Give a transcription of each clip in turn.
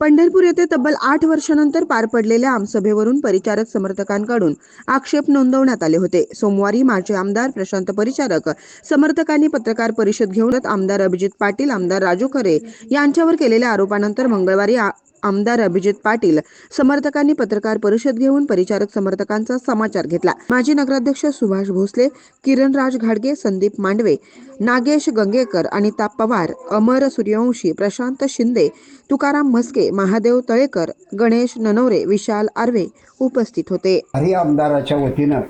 पंढरपूर येथे तब्बल आठ वर्षानंतर पार पडलेल्या आमसभेवरून परिचारक समर्थकांकडून आक्षेप नोंदवण्यात आले होते. सोमवारी माजी आमदार प्रशांत परिचारक समर्थकांनी पत्रकार परिषद घेऊन आमदार अभिजित पाटील आमदार राजू खरे यांच्यावर केलेल्या आरोपानंतर मंगळवारी आमदार अभिजित पाटील समर्थकांनी पत्रकार परिषद घेऊन परिचारक समर्थकांचा समाचार घेतला. माजी नगराध्यक्ष सुभाष भोसले किरण राज घाडगे संदीप मांडवे नागेश गंगेकर अनिता पवार अमर सूर्यवंशी प्रशांत शिंदे तुकाराम म्हस्के महादेव तळेकर गणेश ननवरे विशाल आर्वे उपस्थित होते. आमदाराच्या वतीनं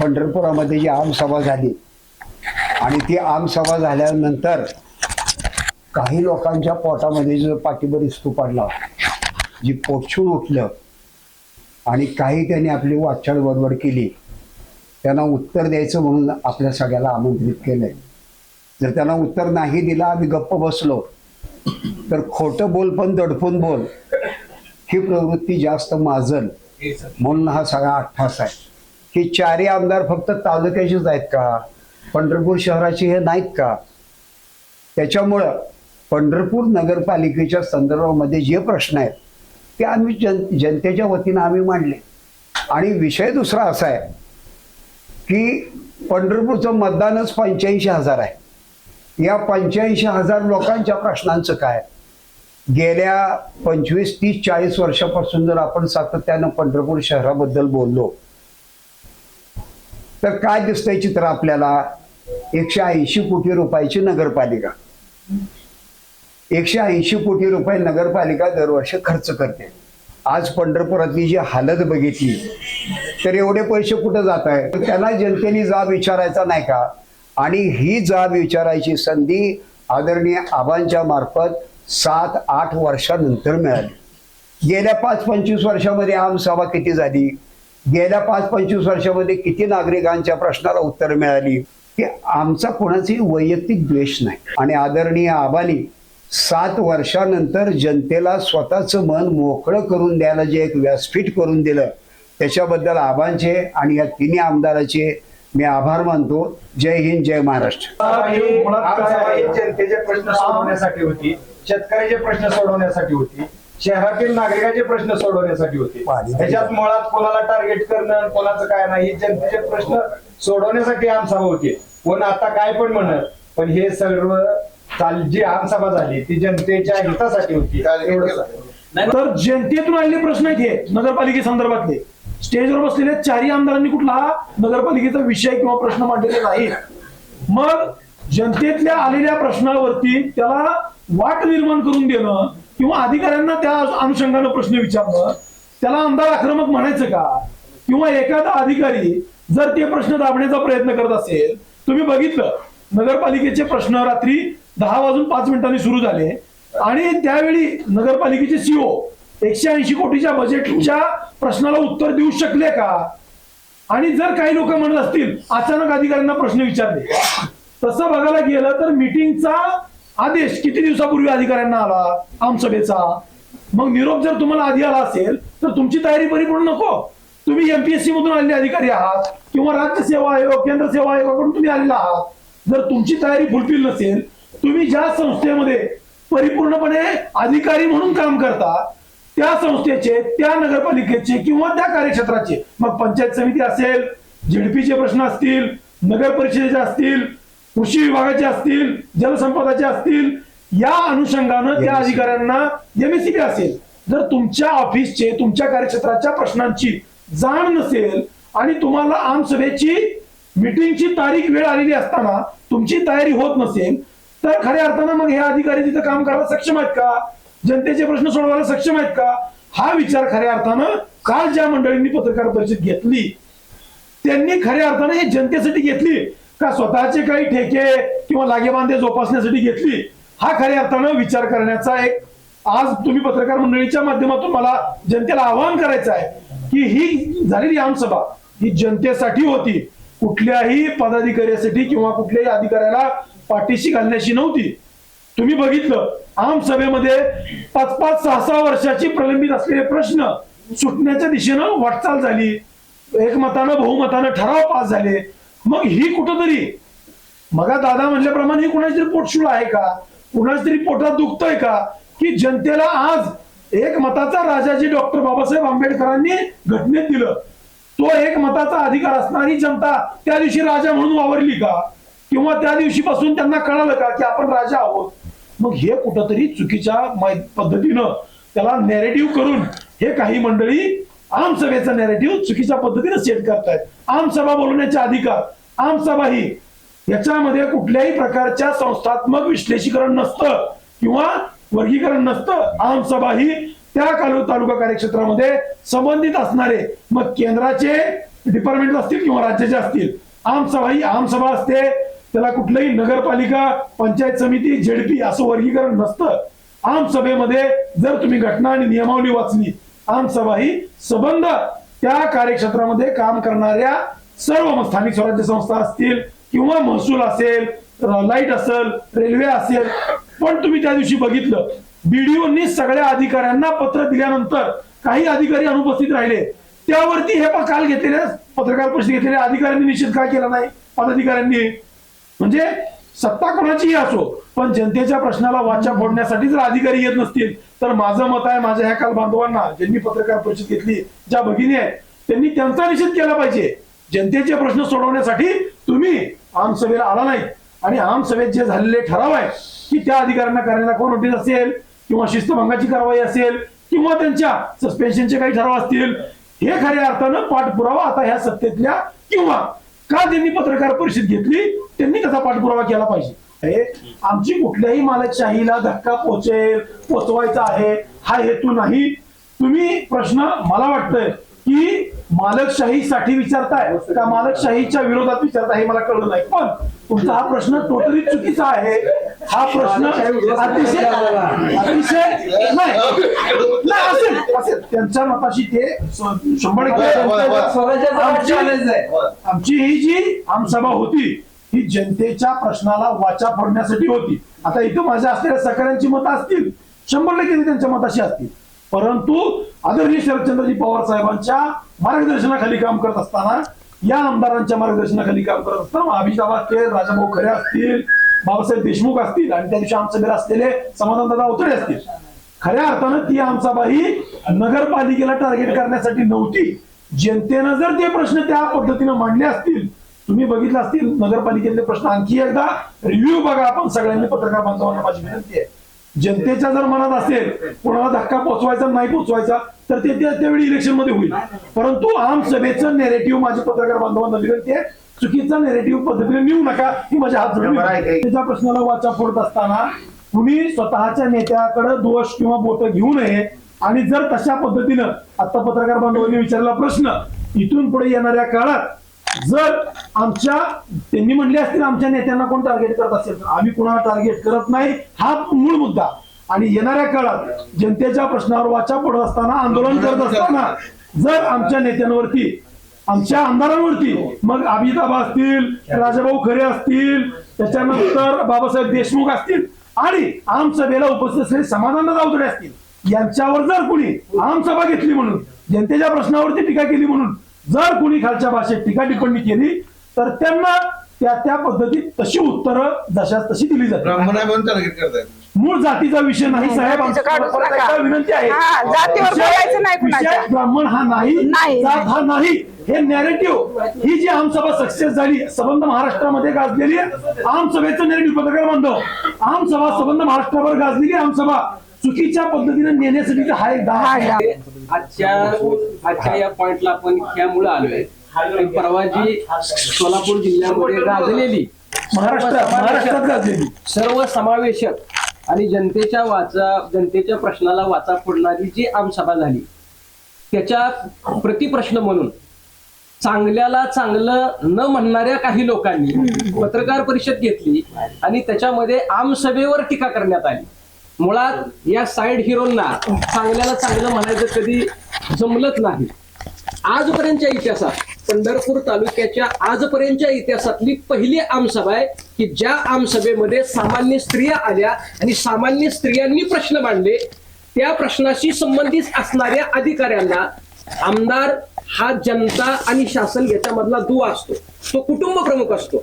पंढरपुरामध्ये जी आमसभा झाली आणि ती आमसभा झाल्यानंतर काही लोकांच्या पोटामध्ये जो पाठीवर इस्तू पडला जी पोटशूळ उठलं आणि काही त्यांनी आपली वाचाळ बडबड केली त्यांना उत्तर द्यायचं म्हणून आपल्या सगळ्याला आमंत्रित केलंय. जर त्यांना उत्तर नाही दिलं आम्ही गप्प बसलो. तर खोटं बोल पण दडपून बोल. ही प्रवृत्ती जास्त माजल. म्हणून हा सगळा अठ्ठास आहे. की चारही आमदार फक्त तालुक्याचेच आहेत का? पंढरपूर शहराचे हे नाहीत का? त्याच्यामुळं पंढरपूर नगरपालिकेच्या संदर्भामध्ये जे प्रश्न आहेत ते आम्ही जन जनतेच्या वतीनं आम्ही मांडले. आणि विषय दुसरा असा आहे की पंढरपूरचं मतदानच पंच्याऐंशी हजार आहे. या पंच्याऐंशी हजार लोकांच्या प्रश्नांचं काय गेल्या पंचवीस तीस चाळीस वर्षापासून जर आपण सातत्यानं पंढरपूर शहराबद्दल बोललो तर काय दिसतंय चित्र आपल्याला? एकशे ऐंशी कोटी रुपयाची नगरपालिका. एकशे ऐंशी कोटी रुपये नगरपालिका दरवर्षी खर्च करते. आज पंढरपुरातली जी हालत बघितली तर एवढे पैसे कुठं जात आहे त्याला जनतेने जाब विचारायचा नाही का? आणि ही जाब विचारायची संधी आदरणीय आबांच्या मार्फत सात आठ वर्षानंतर मिळाली. गेल्या पाच पंचवीस वर्षामध्ये आमसभा किती झाली? गेल्या पाच पंचवीस वर्षामध्ये किती नागरिकांच्या प्रश्नाला उत्तर मिळाली? की आमचा कोणाचाही वैयक्तिक द्वेष नाही. आणि आदरणीय आबानी सात वर्षानंतर जनतेला स्वतःचं मन मोकळं करून द्यायला जे एक व्यासपीठ करून दिलं त्याच्याबद्दल आबांचे आणि या तिन्ही आमदाराचे मी आभार मानतो. जय हिंद जय महाराष्ट्र. जनतेचे प्रश्न सोडवण्यासाठी होती शेतकऱ्याचे प्रश्न सोडवण्यासाठी होती शहरातील नागरिकांचे प्रश्न सोडवण्यासाठी होते. त्याच्यात मुळात कोणाला टार्गेट करणं कोणाचं काय नाही हे जनतेचे प्रश्न सोडवण्यासाठी आमसभा होती. कोण आता काय पण म्हणत पण हे सर्व चाल जी आमसभा झाली ती जनतेच्या हितासाठी होती. एवढंच आहे. तर जनतेतून आलेले प्रश्न आहेत हे नगरपालिके संदर्भातले. स्टेजवर बसलेल्या चारही आमदारांनी कुठला नगरपालिकेचा विषय किंवा प्रश्न मांडलेले नाही. मग जनतेतल्या आलेल्या प्रश्नावरती त्याला वाट निर्माण करून देणं किंवा अधिकाऱ्यांना त्या अनुषंगानं प्रश्न विचारणं त्याला आमदार आक्रमक म्हणायचं का? किंवा एखादा अधिकारी जर ते प्रश्न दाबण्याचा प्रयत्न करत असेल तुम्ही बघितलं नगरपालिकेचे प्रश्न रात्री दहा वाजून पाच मिनिटांनी सुरू झाले. आणि त्यावेळी नगरपालिकेचे सीओ एकशे ऐंशी कोटीच्या बजेटच्या प्रश्नाला उत्तर देऊ शकले का? आणि जर काही लोक म्हणत असतील अचानक अधिकाऱ्यांना प्रश्न विचारले. तसं बघायला गेलं तर मीटिंगचा आदेश किती दिवसापूर्वी अधिकाऱ्यांना आला? आमसभेचा मग निरोप जर तुम्हाला आधी आला असेल तर तुमची तयारी परिपूर्ण नको. तुम्ही एमपीएससी मधून आलेले अधिकारी आहात किंवा राज्य सेवा आयोग केंद्र सेवा आयोगाकडून तुम्ही आलेला आहात. जर तुमची तयारी फुलफिल नसेल तुम्ही ज्या संस्थेमध्ये परिपूर्णपणे अधिकारी म्हणून काम करता त्या संस्थेचे त्या नगरपालिकेचे किंवा त्या कार्यक्षेत्राचे मग पंचायत समिती असेल झेडपीचे प्रश्न असतील नगर परिषदेचे असतील कृषी विभागाचे असतील जलसंपदाचे असतील या अनुषंगानं त्या अधिकाऱ्यांना एमएससीबी असेल. जर तुमच्या ऑफिसचे तुमच्या कार्यक्षेत्राच्या प्रश्नांची जाण नसेल आणि तुम्हाला आमसभेची मिटिंगची तारीख वेळ आलेली असताना तुमची तयारी होत नसेल तर खऱ्या अर्थानं मग हे अधिकारी तिथं काम करायला सक्षम आहेत का? जनतेचे प्रश्न सोडवायला सक्षम आहेत का? हा विचार खऱ्या अर्थानं काल ज्या मंडळींनी पत्रकार परिषद घेतली त्यांनी खऱ्या अर्थानं हे जनतेसाठी घेतली. का स्वतःचे काही ठेके किंवा लागेबांधे जोपासण्यासाठी घेतली? हा खऱ्या अर्थानं विचार करण्याचा एक आज तुम्ही पत्रकार मंडळीच्या माध्यमातून मला जनतेला आवाहन करायचं आहे की ही झालेली आमसभा ही जनतेसाठी होती. कुठल्याही पदाधिकाऱ्यासाठी किंवा कुठल्याही अधिकाऱ्याला पाठीशी घालण्याची नव्हती. तुम्ही बघितलं आमसभेमध्ये पाच पाच सहा सहा वर्षाची प्रलंबित असलेले प्रश्न सुटण्याच्या दिशेनं वाटचाल झाली. एकमतानं बहुमतानं ठराव पास झाले. मग ही कुठंतरी मगा दादा म्हटल्याप्रमाणे ही कुणाची तरी पोटशूळ आहे का? कुणाच तरी पोटात दुखतोय का? की जनतेला आज एक मताचा राजाजी डॉक्टर बाबासाहेब आंबेडकरांनी घटनेत दिलं. तो एक मताचा अधिकार असणारी जनता त्या दिवशी राजा म्हणून वावरली का? किंवा त्या दिवशीपासून त्यांना कळालं का की आपण राजा आहोत? मग हे कुठंतरी चुकीच्या पद्धतीनं त्याला नेरेटिव्ह करून हे काही मंडळी आमसभेचा नेरेटिव्ह चुकीच्या पद्धतीने सेट करतायत. आमसभा बोलवण्याचे अधिकार आमसभा ही याच्यामध्ये कुठल्याही प्रकारच्या संस्थात्मक विश्लेषीकरण नसतं किंवा वर्गीकरण नसतं. आमसभा ही त्या कालू तालुका कार्यक्षेत्रामध्ये संबंधित असणारे मग केंद्राचे डिपार्टमेंट असतील किंवा राज्याचे असतील आमसभा ही आमसभा असते. त्याला कुठलंही नगरपालिका पंचायत समिती झेडपी असं वर्गीकरण नसतं. आमसभेमध्ये जर तुम्ही घटना आणि नियमावली वाचली आमसभा ही संबंध त्या कार्यक्षेत्रामध्ये काम करणाऱ्या सर्व स्थानिक स्वराज्य संस्था असतील किंवा महसूल असेल लाइट असेल रेल्वे असेल. पण तुम्ही त्या दिवशी बघितलं बीडीओनी सगळ्या अधिकाऱ्यांना पत्र दिल्यानंतर काही अधिकारी अनुपस्थित राहिले. त्यावरती हे काल घेतलेल्या पत्रकार परिषद घेतलेल्या अधिकाऱ्यांनी निषेध का केला नाही? पदाधिकाऱ्यांनी. म्हणजे सत्ता कोणाचीही असो पण जनतेच्या प्रश्नाला वाचा फोडण्यासाठी जर अधिकारी येत नसतील. तर माझं मत आहे माझ्या ह्या काल बांधवांना ज्यांनी पत्रकार परिषद घेतली ज्या भगिनी आहेत त्यांनी त्यांचा निषेध केला पाहिजे. जनतेचे प्रश्न सोडवण्यासाठी तुम्ही आमसभेला आला नाही. आणि आमसभेत जे झालेले ठराव आहे की त्या अधिकाऱ्यांना करायला कोण नोटीस असेल किंवा शिस्तभंगाची कारवाई असेल किंवा त्यांच्या सस्पेन्शनचे काही ठराव असतील हे खऱ्या अर्थानं पाठपुरावा आता ह्या सत्तेतल्या किंवा का ज्यांनी पत्रकार परिषद घेतली? त्यांनी त्याचा पाठपुरावा केला पाहिजे? हे आमची कुठल्याही मालकशाहीला धक्का पोचेल पोचवायचा आहे हा हेतू नाही. तुम्ही प्रश्न मला वाटतंय की मालकशाहीसाठी विचारताय का मालकशाहीच्या विरोधात विचारताय हे मला कळलं नाही. पण तुमचा हा प्रश्न टोटली चुकीचा आहे. हा प्रश्न अतिशय अतिशय नाही. असेल असेल. त्यांच्या मताशी ते शंभर टक्के आमची- ही जी आमसभा होती ही जनतेच्या प्रश्नाला वाचा फोडण्यासाठी होती. आता इथं माझ्या असलेल्या सकाळ्यांची मतं असतील शंभर टक्के ते त्यांच्या मताशी असतील. परंतु आदरणीय शरदचंद्रजी पवार साहेबांच्या मार्गदर्शनाखाली काम करत असताना या आमदारांच्या मार्गदर्शनाखाली काम करत असताना अभिजित राजाभाऊ खरे असतील बाबासाहेब देशमुख असतील आणि त्या दिवशी आमसभेला असलेले समाधानदादा अवतडे असतील. खऱ्या अर्थानं ती आमसभा ही नगरपालिकेला टार्गेट करण्यासाठी नव्हती. जनतेनं जर ते प्रश्न त्या पद्धतीनं मांडले असतील तुम्ही बघितलं असतील नगरपालिकेतले प्रश्न आणखी एकदा रिव्ह्यू बघा आपण सगळ्यांनी पत्रकार बांधवांना माझी विनंती आहे. जनतेच्या जर मनात असेल कोणाला धक्का पोचवायचा नाही पोचवायचा तर ते त्यावेळी इलेक्शनमध्ये होईल. परंतु आम सभेचं नेरेटिव्ह माझ्या पत्रकार बांधवांना विनंती आहे चुकीचा नेरेटिव्ह पद्धतीने नेऊ नका. ही माझ्या हात जोडून. त्याच्या प्रश्नाला वाचा फोडत असताना कुणी स्वतःच्या नेत्याकडे दोष किंवा बोट घेऊ नये. आणि जर तशा पद्धतीनं आता पत्रकार बांधवांनी विचारलेला प्रश्न इथून पुढे येणाऱ्या काळात जर आमच्या त्यांनी म्हणले असतील आमच्या नेत्यांना कोण टार्गेट करत असेल तर आम्ही कुणाला टार्गेट करत नाही हा मूळ मुद्दा. आणि येणाऱ्या काळात जनतेच्या प्रश्नावर वाचा पडत असताना आंदोलन करत असताना जर आमच्या नेत्यांवरती आमच्या आमदारांवरती. मग अमिताभ असतील राजाभाऊ खरे असतील त्याच्यानंतर बाबासाहेब देशमुख असतील आणि आमसभेला उपस्थित असलेले समाधान जावतडे असतील. यांच्यावर जर कुणी आमसभा घेतली म्हणून जनतेच्या प्रश्नावरती टीका केली म्हणून जर कुणी खालच्या भाषेत टीका टिप्पणी केली तर त्यांना त्या त्या पद्धतीत तशी उत्तरं जशाच तशी दिली जाते. मूळ जातीचा विषय नाही साहेब नका. एकदा विनंती आहे हा, जातीवर विषय- बोलायचं नाही कुणाच्या. विषय ब्राह्मण हा नाही नाही. जात हा नाही हे नॅरेटिव्ह ही जी आमसभा सक्सेस झाली संबंध महाराष्ट्रामध्ये गाजलेली आहे आमसभेचं नॅरेटिव्ह पत्रकार बांधव आमसभा संबंध महाराष्ट्रावर गाजलेली आमसभा चुकीच्या पद्धतीने नेण्यासाठी हा एक दहा हा, आहे. आजच्या आजच्या या पॉइंटला आपण ह्यामुळे आलोय परवा जी सोलापूर जिल्ह्यामध्ये गाजलेली महाराष्ट्रात महाराष्ट्रात गाजलेली सर्व समावेशक आणि जनतेच्या वाचा जनतेच्या प्रश्नाला वाचा फोडणारी जी आमसभा झाली त्याच्या प्रतिप्रश्न म्हणून चांगल्याला चांगलं न म्हणणाऱ्या काही लोकांनी पत्रकार परिषद घेतली आणि त्याच्यामध्ये आमसभेवर टीका करण्यात आली. मुळात या साईड हिरोंना चांगल्याला चांगलं म्हणायचं कधी जमलंच नाही. आजपर्यंतच्या इतिहासात पंढरपूर तालुक्याच्या आजपर्यंतच्या इतिहासातली पहिली आमसभा आहे की ज्या आमसभेमध्ये सामान्य स्त्रिया आल्या आणि सामान्य स्त्रियांनी प्रश्न मांडले. त्या प्रश्नाशी संबंधित असणाऱ्या अधिकाऱ्यांना आमदार हा जनता आणि शासन याच्यामधला दुवा असतो. तो कुटुंब प्रमुख असतो.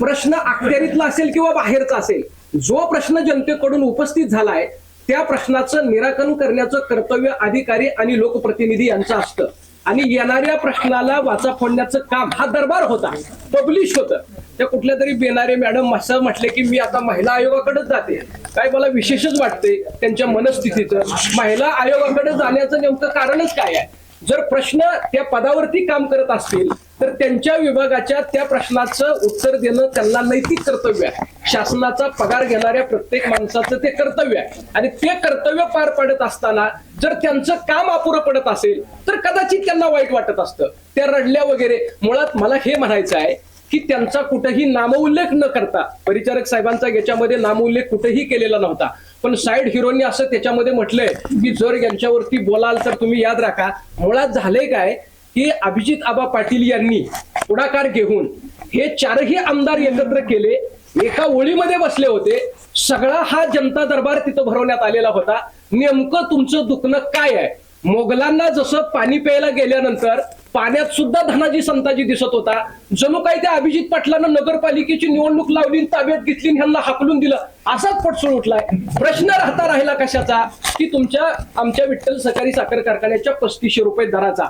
प्रश्न अखत्यारीतला असेल किंवा बाहेरचा असेल जो प्रश्न जनतेकडून उपस्थित झालाय त्या प्रश्नाचं निराकरण करण्याचं कर्तव्य अधिकारी आणि लोकप्रतिनिधी यांचं असतं. आणि येणाऱ्या प्रश्नाला वाचा फोडण्याचं काम हा दरबार होता पब्लिश होतं. त्या कुठल्या तरी बेनारे मॅडम असं म्हटले की मी आता महिला आयोगाकडेच जाते. काय मला विशेषच वाटते त्यांच्या मनस्थितीचं. महिला आयोगाकडे जाण्याचं नेमकं कारणच काय आहे? जर प्रश्न त्या पदावरती काम करत असतील तर त्यांच्या विभागाच्या त्या प्रश्नाचं उत्तर देणं त्यांना नैतिक कर्तव्य आहे. शासनाचा पगार घेणाऱ्या प्रत्येक माणसाचं ते कर्तव्य आहे. आणि ते कर्तव्य पार पाडत असताना जर त्यांचं काम अपुरं पडत असेल तर कदाचित त्यांना वाईट वाटत असतं. त्या रडल्या वगैरे मुळात मला हे म्हणायचं आहे की त्यांचा कुठेही नामोल्लेख न करता परिचारक साहेबांचा याच्यामध्ये नामोल्लेख कुठेही केलेला नव्हता. पण साईड हिरोनी असं त्याच्यामध्ये म्हटलंय की जर यांच्यावरती बोलाल तर तुम्ही याद राखा. मुळात झालंय काय की अभिजित आबा पाटील यांनी पुढाकार घेऊन हे चारही आमदार एकत्र केले एका ओळीमध्ये बसले होते. सगळा हा जनता दरबार तिथं भरवण्यात आलेला होता. नेमकं तुमचं दुखणं काय आहे? मोगलांना जसं पाणी प्यायला गेल्यानंतर पाण्यात सुद्धा धनाजी संताजी दिसत होता. जणू काही त्या अभिजित पाटलानं नगरपालिकेची निवडणूक लावली ताब्यात घेतली ह्यांना हाकलून दिलं. असाच पटसूळ उठलाय. प्रश्न राहता राहिला कशाचा? की तुमच्या आमच्या विठ्ठल सहकारी साखर कारखान्याच्या पस्तीसशे रुपये दराचा.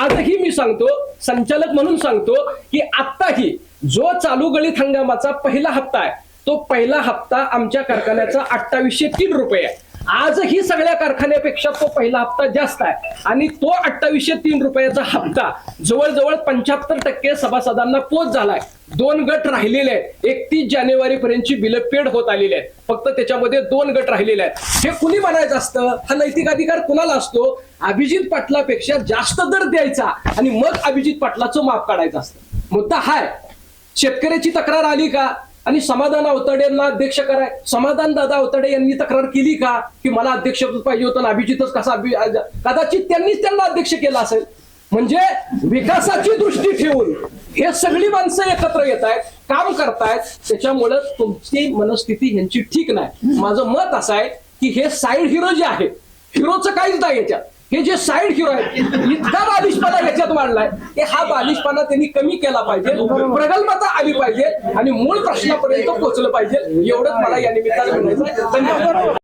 आजही मी सांगतो संचालक म्हणून सांगतो की आत्ताही जो चालू गळीत हंगामाचा पहिला हप्ता आहे तो पहिला हप्ता आमच्या कारखान्याचा अठ्ठावीसशे तीन रुपये आहे. आजही सगळ्या कारखान्यापेक्षा तो पहिला हप्ता जास्त आहे. आणि तो अठ्ठावीसशे तीन रुपयाचा हप्ता जवळजवळ पंच्याहत्तर टक्के सभासदांना पोच झालाय. दोन गट राहिलेले आहेत. एकतीस जानेवारी पर्यंतची बिलं पेड होत आलेली आहेत. फक्त त्याच्यामध्ये दोन गट राहिलेले आहेत. हे कुणी म्हणायचं असतं? हा नैतिक अधिकार कुणाला असतो? अभिजित पाटलापेक्षा जास्त दर द्यायचा आणि मग अभिजित पाटलाचं माप काढायचं असतं. मुद्दा हाय शेतकऱ्याची तक्रार आली का? आणि समाधान अवतडेंना अध्यक्ष कराय समाधान दादा अवतडे यांनी तक्रार केली का? की मला अध्यक्ष पाहिजे होतं अभिजितच कसा कदाचित त्यांनीच त्यांना अध्यक्ष केला असेल. म्हणजे विकासाची दृष्टी ठेवून हे सगळी माणसं एकत्र येत आहेत काम करतायत. त्याच्यामुळे तुमची मनस्थिती ह्यांची ठीक नाही. माझं मत असं आहे की हे साईड हिरो जे आहेत हिरोचं काहीच नाही याच्यात. हे जे साईड हिरो आहेत इतका बालिशपणा याच्यात वाढलाय की हा बालिशपणा त्यांनी कमी केला पाहिजे प्रगल्भता आली पाहिजे आणि मूळ प्रश्नापर्यंत पोहोचलं पाहिजे एवढंच मला या निमित्तानं म्हणायचं आहे धन्यवाद.